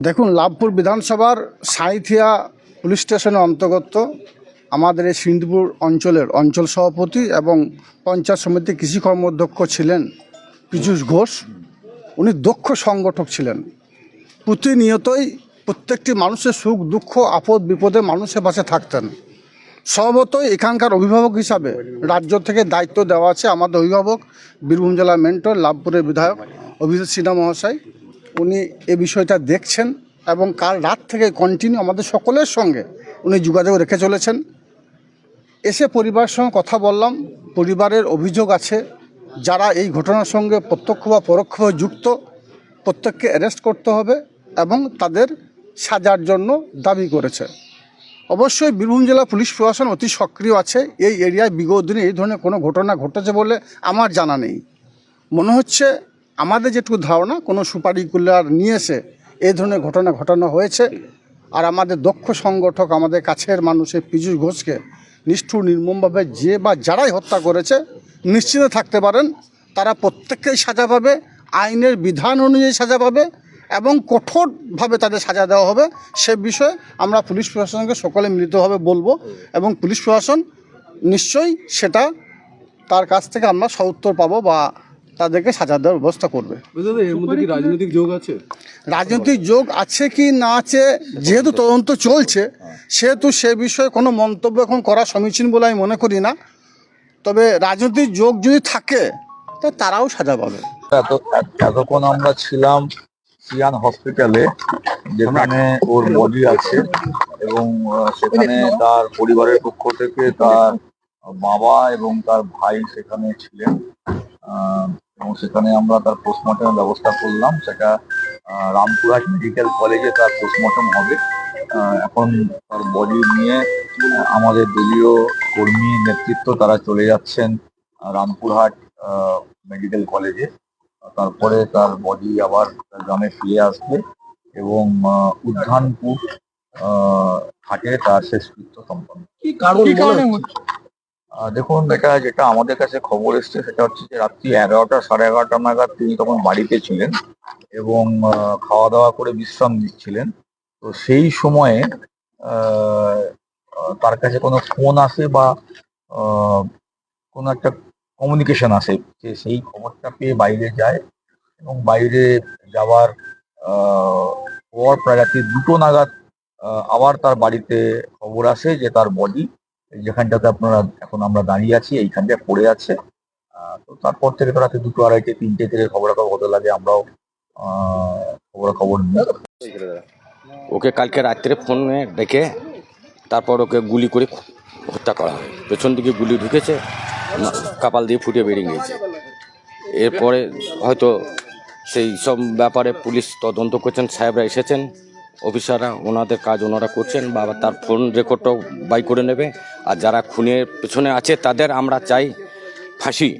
দেখুন, লাভপুর বিধানসভার সাঁইথিয়া পুলিশ স্টেশনের অন্তর্গত আমাদের এই সিন্ধুপুর অঞ্চলের অঞ্চল সভাপতি এবং পঞ্চায়েত সমিতি কৃষি কর্মাধ্যক্ষ ছিলেন পীযূষ ঘোষ। উনি দক্ষ সংগঠক ছিলেন। প্রতিনিয়তই প্রত্যেকটি মানুষের সুখ, দুঃখ, আপদ, বিপদে মানুষের পাশে থাকতেন। স্বভাবতই এখানকার অভিভাবক হিসাবে রাজ্য থেকে দায়িত্ব দেওয়া আছে আমাদের অভিভাবক, বীরভূম জেলার মেন্টর, লাভপুরের বিধায়ক অভিজিৎ সিনহা মহাশয়। উনি এ বিষয়টা দেখছেন এবং কাল রাত থেকে কন্টিনিউ আমাদের সকলের সঙ্গে উনি যোগাযোগ রেখে চলেছেন। এসে পরিবারের সঙ্গে কথা বললাম, পরিবারের অভিযোগ আছে, যারা এই ঘটনার সঙ্গে প্রত্যক্ষ বা পরোক্ষভাবে যুক্ত, প্রত্যেককে অ্যারেস্ট করতে হবে এবং তাদের সাজার জন্য দাবি করেছে। অবশ্যই বীরভূম জেলা পুলিশ প্রশাসন অতি সক্রিয় আছে, এই এরিয়ায় বিগত দিনে এই ধরনের কোনো ঘটনা ঘটেছে বলে আমার জানা নেই। মনে হচ্ছে আমাদের যেটুকু ধারণা, কোনো সুপারি কুলার নিয়ে এসে এই ধরনের ঘটনা ঘটানো হয়েছে আর আমাদের দক্ষ সংগঠক, আমাদের কাছের মানুষের পীযূষ ঘোষকে নিষ্ঠুর, নির্মমভাবে যে বা যারাই হত্যা করেছে নিশ্চিত থাকতে পারেন। তারা প্রত্যেককেই সাজা পাবে, আইনের বিধান অনুযায়ী সাজা পাবে এবং কঠোরভাবে তাদের সাজা দেওয়া হবে। সে বিষয়ে আমরা পুলিশ প্রশাসনকে সকলে মিলিতভাবে বলব এবং পুলিশ প্রশাসন নিশ্চয়ই সেটা তার কাছ থেকে আমরা সউত্তর পাবো বা তাদেরকে সাজা দেওয়ার ব্যবস্থা করবে। রাজনৈতিক যোগ আছে? রাজনৈতিক যোগ আছে কি না আছে যেহেতু তদন্ত চলছে সেহেতু সে বিষয়ে কোনো মন্তব্য এখন করা সমীচীন বলে আমি মনে করি না। তবে রাজনৈতিক যোগ যদি থাকে তা তারাও সাজা পাবে। এত এতক্ষণ আমরা ছিলাম সিয়ান হসপিটালে যেখানে ওর বডি আছে এবং সেখানে তার পরিবারের পক্ষ থেকে তার বাবা এবং তার ভাই সেখানে ছিলেন। এবং সেখানে আমরা তার পোস্টমর্টমের ব্যবস্থা করলাম। সেটা আহ, রামপুরহাট মেডিকেল কলেজে তার পোস্টমর্টম হবে। আহ, এখন তার বডি নিয়ে আমাদের দলীয় কর্মী নেতৃত্ব তারা চলে যাচ্ছেন আহ, রামপুরহাট মেডিকেল কলেজে তারপরে তার বডি আবার গ্রামে ফিরে আসবে এবং উদ্যানপুর আহ, ঘাটে তার শেষকৃত্য সম্পন্ন কি কারণ দেখুন এটা যেটা আমাদের কাছে খবর এসছে, সেটা হচ্ছে যে রাত্রি এগারোটা, সাড়ে এগারোটা নাগাদ তিনি তখন বাড়িতে ছিলেন এবং খাওয়া দাওয়া করে বিশ্রাম নিচ্ছিলেন। তো সেই সময়ে তার কাছে কোনো ফোন আসে বা কোনো একটা কমিউনিকেশন আসে যে সেই খবরটা পেয়ে বাইরে যায় এবং বাইরে যাওয়ার পর প্রায় রাত্রি দুটো নাগাদ আবার তার বাড়িতে খবর আসে যে তার বডি যেখানটাতে আপনারা এখন আমরা দাঁড়িয়ে আছি এইখানটায় পড়ে আছে। তো তারপর থেকে তো রাতে দুটো আড়াইটে, তিনটে থেকে খবরাখবর হতে লাগে, আমরাও খবরাখবর নিই। ওকে কালকে রাত্রে ফোনে ডেকে তারপর ওকে গুলি করে হত্যা করা হয়। পেছন দিকে গুলি ঢুকেছে কপাল দিয়ে ফুটে বেরিয়ে গিয়েছে। এরপরে হয়তো সেই সব ব্যাপারে পুলিশ তদন্ত করছেন, সাহেবরা এসেছেন, অফিসাররা, ওনাদের কাজ ওনারা করছেন বা তার ফোন রেকর্ডটাও বাই করে নেবে। আর যারা খুনের পেছনে আছে তাদের আমরা চাই ফাঁসি।